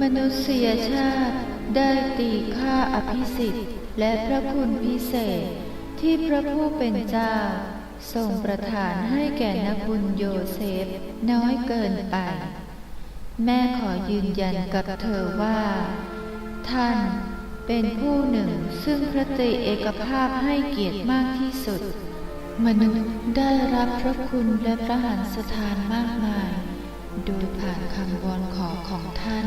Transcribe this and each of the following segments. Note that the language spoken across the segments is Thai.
มนุษยชาติได้ตีค่าอภิสิทธิ์และพระคุณพิเศษ ที่พระผู้เป็นเจ้าทรงประทานให้แก่นักบุญโยเซฟน้อยเกินไป แม่ขอยืนยันกับเธอว่า ท่านเป็นผู้หนึ่งซึ่งพระตรีเอกภาพให้เกียรติมากที่สุด มนุษย์ได้รับพระคุณและพระหันสถานมากมาย โดยผ่านคำวอนขอของท่าน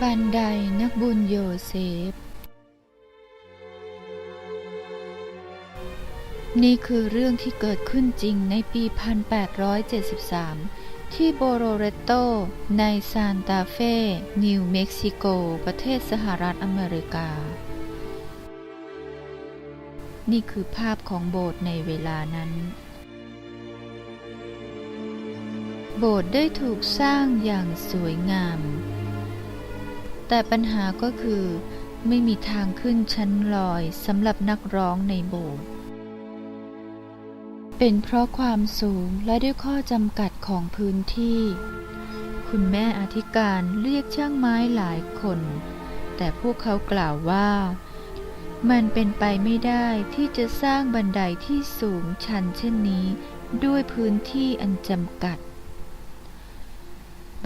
บันไดนักบุญโยเซฟ นี่คือเรื่องที่เกิดขึ้นจริงในปี 1873 ที่โบโรเรโต ในซานตาเฟ นิวเม็กซิโก ประเทศสหรัฐอเมริกา นี่คือภาพของโบสถ์ในเวลานั้น โบสถ์ได้ถูกสร้างอย่างสวยงาม แต่ปัญหาก็คือไม่มีทางขึ้นชั้นลอยสำหรับนักร้องในโบสถ์ เป็นเพราะความสูงและด้วยข้อจำกัดของพื้นที่ คุณแม่อธิการเรียกช่างไม้หลายคน แต่พวกเขากล่าวว่า มันเป็นไปไม่ได้ที่จะสร้างบันไดที่สูงชันเช่นนี้ด้วยพื้นที่อันจำกัด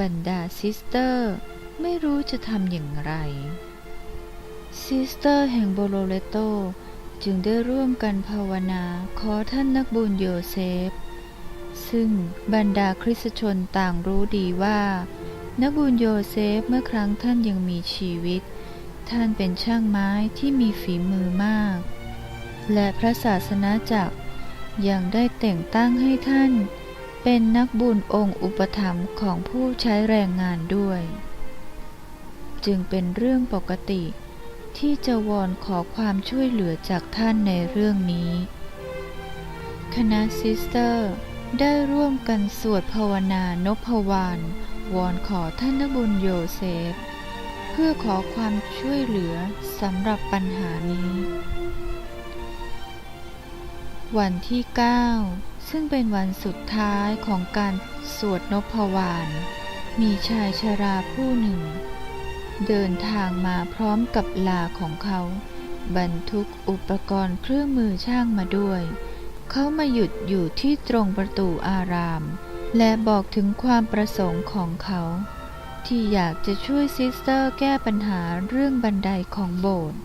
บรรดาซิสเตอร์ ไม่รู้จะทำอย่างไร ซิสเตอร์แห่งโบโลเลโตจึงได้ร่วมกันภาวนาขอท่านนักบุญโยเซฟ ซึ่งบรรดาคริสตชนต่างรู้ดีว่า นักบุญโยเซฟเมื่อครั้งท่านยังมีชีวิต ท่านเป็นช่างไม้ที่มีฝีมือมาก และพระศาสนาจักรยังได้แต่งตั้งให้ท่าน เป็นนักบุญองค์อุปถัมภ์ของผู้ใช้แรงงานด้วย จึงเป็นเรื่องปกติที่จะวอนขอความช่วยเหลือจากท่านในเรื่องนี้ คณะซิสเตอร์ได้ร่วมกันสวดภาวนานพวานวอนขอท่านนักบุญโยเซฟ เพื่อขอความช่วยเหลือสำหรับปัญหานี้ วันที่ 9 ซึ่งเป็นวันสุดท้ายของการสวดนพวาน มีชายชราผู้หนึ่ง เดินทางมาพร้อมกับลาของเขา บรรทุกอุปกรณ์เครื่องมือช่างมาด้วย เขามาหยุดอยู่ที่ตรงประตูอาราม และบอกถึงความประสงค์ของเขา ที่อยากจะช่วยซิสเตอร์แก้ปัญหาเรื่องบันไดของโบสถ์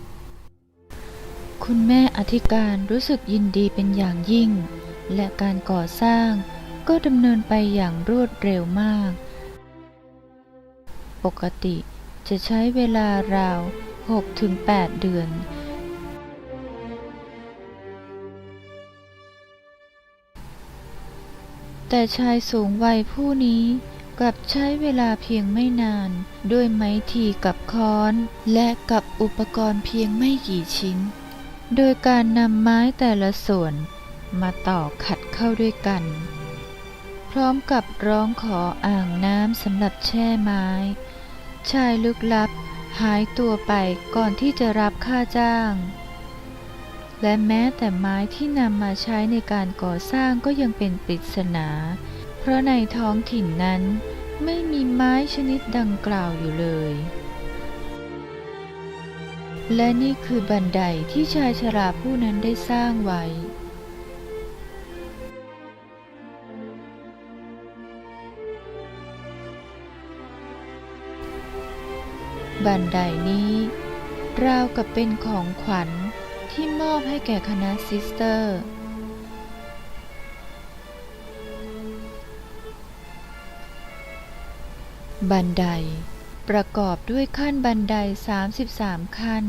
คุณแม่อธิการรู้สึกยินดีเป็นอย่างยิ่ง และการก่อสร้างก็ดำเนินไปอย่างรวดเร็วมาก ปกติจะใช้เวลาราว 6-8 เดือน แต่ชายสูงวัยผู้นี้กลับใช้เวลาเพียงไม่นาน ด้วยไม้ทีกับค้อน และกับอุปกรณ์เพียงไม่กี่ชิ้น โดยการนำไม้แต่ละส่วน มาต่อขัดเข้าด้วยกัน พร้อมกับร้องขออ่างน้ำสำหรับแช่ไม้ ชายลึกลับหายตัวไปก่อนที่จะรับค่าจ้าง และแม้แต่ไม้ที่นำมาใช้ในการก่อสร้างก็ยังเป็นปริศนา เพราะในท้องถิ่นนั้นไม่มีไม้ชนิดดังกล่าวอยู่เลย และนี่คือบันไดที่ชายชราผู้นั้นได้สร้างไว้ บันไดนี้ ราวกับเป็นของขวัญที่มอบให้แก่คณะซิสเตอร์ บันได ประกอบด้วยขั้นบันได 33 ขั้น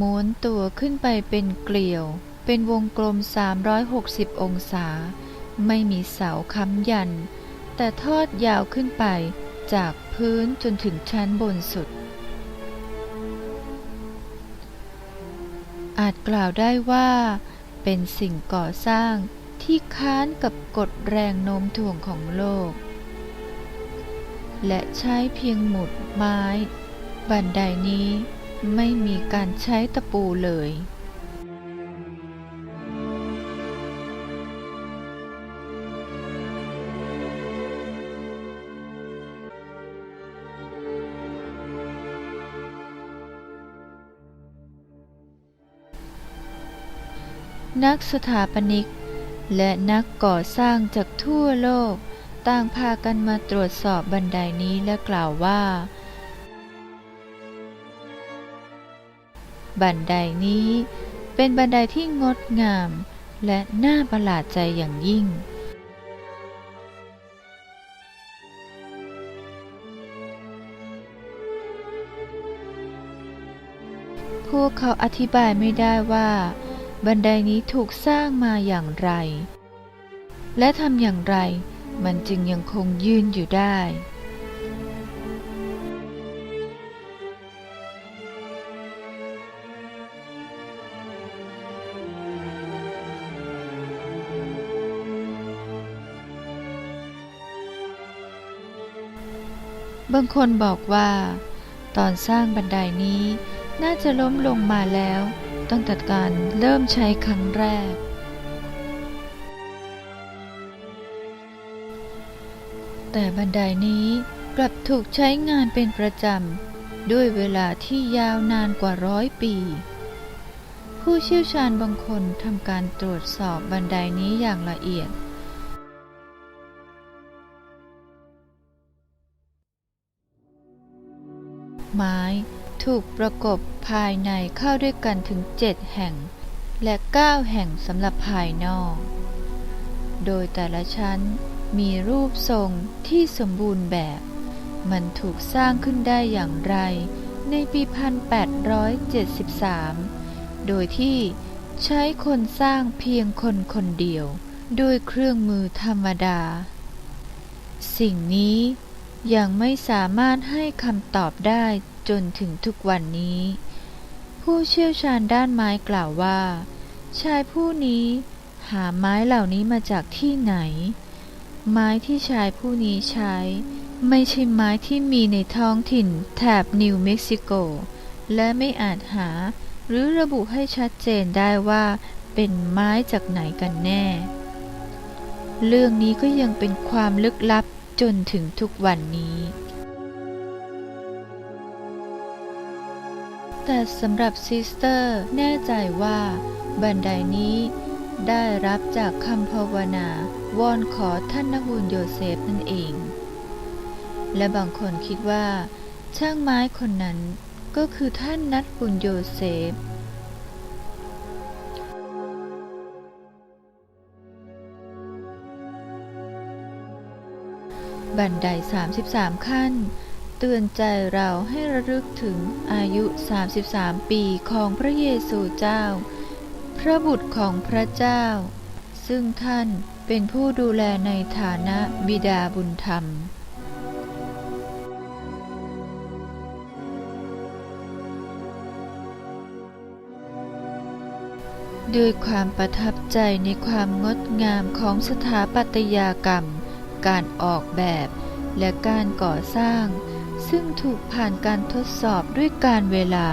ม้วนตัวขึ้นไปเป็นเกลียว เป็นวงกลม 360 องศา ไม่มีเสาค้ำยัน แต่ทอดยาวขึ้นไปจากพื้นจนถึงชั้นบนสุด อาจกล่าวได้ว่า เป็นสิ่งก่อสร้างที่ค้านกับกฎแรงโน้มถ่วงของโลก และใช้เพียงหมุดไม้ บันไดนี้ไม่มีการใช้ตะปูเลย นักสถาปนิก และนักก่อสร้างจากทั่วโลก ต่างพากันมาตรวจสอบบันไดนี้และกล่าวว่า บันไดนี้เป็นบันไดที่งดงาม และน่าประหลาดใจอย่างยิ่งพวกเขาอธิบายไม่ได้ว่า บันไดนี้ถูกสร้างมาอย่างไร และทำอย่างไรมันจึงยังคงยืนอยู่ได้ บางคนบอกว่า ตอนสร้างบันไดนี้น่าจะล้มลงมาแล้ว ตั้งแต่การเริ่มใช้ครั้งแรก แต่บันไดนี้กลับถูกใช้งานเป็นประจำ ด้วยเวลาที่ยาวนานกว่าร้อยปี ผู้เชี่ยวชาญบางคนทำการตรวจสอบบันไดนี้อย่างละเอียดไม้ ถูกประกบภายในเข้าด้วยกันถึง7แห่ง และ9แห่งสำหรับภายนอก โดยแต่ละชั้นมีรูปทรงที่สมบูรณ์แบบ มันถูกสร้างขึ้นได้อย่างไรในปี 1873 โดยที่ใช้คนสร้างเพียงคนคนเดียว ด้วยเครื่องมือธรรมดา สิ่งนี้ยังไม่สามารถให้คำตอบได้ จนถึงทุกวันนี้ ผู้เชี่ยวชาญด้านไม้กล่าวว่า ชายผู้นี้หาไม้เหล่านี้มาจากที่ไหน ไม้ที่ชายผู้นี้ใช้ ไม่ใช่ไม้ที่มีในท้องถิ่นแถบนิวเม็กซิโก และไม่อาจหาหรือระบุให้ชัดเจนได้ว่าเป็นไม้จากไหนกันแน่ เรื่องนี้ก็ยังเป็นความลึกลับจนถึงทุกวันนี้ แต่สำหรับซิสเตอร์แน่ใจว่า บันไดนี้ได้รับจากคำภาวนาวอนขอท่านนบุญโยเซฟนั่นเอง และบางคนคิดว่า ช่างไม้คนนั้นก็คือท่านนัดบุญโยเซฟบันได 33 ขั้น เตือนใจเราให้ระลึกถึงอายุ 33 ปีของพระเยซูเจ้า พระบุตรของพระเจ้า ซึ่งท่านเป็นผู้ดูแลในฐานะบิดาบุญธรรมด้วยความประทับใจในความงดงามของสถาปัตยกรรม การออกแบบ และการก่อสร้าง ซึ่งถูกผ่านการทดสอบด้วยการเวลา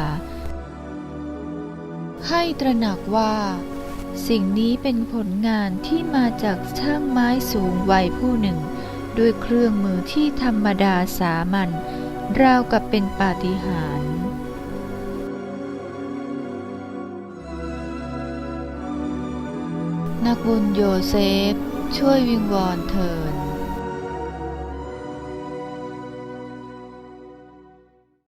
ให้ตระหนักว่า สิ่งนี้เป็นผลงานที่มาจากช่างไม้สูงวัยผู้หนึ่ง ด้วยเครื่องมือที่ธรรมดาสามัญราวกับเป็นปาฏิหาริย์นักบุญโยเซฟ ช่วยวิงวอนเถิด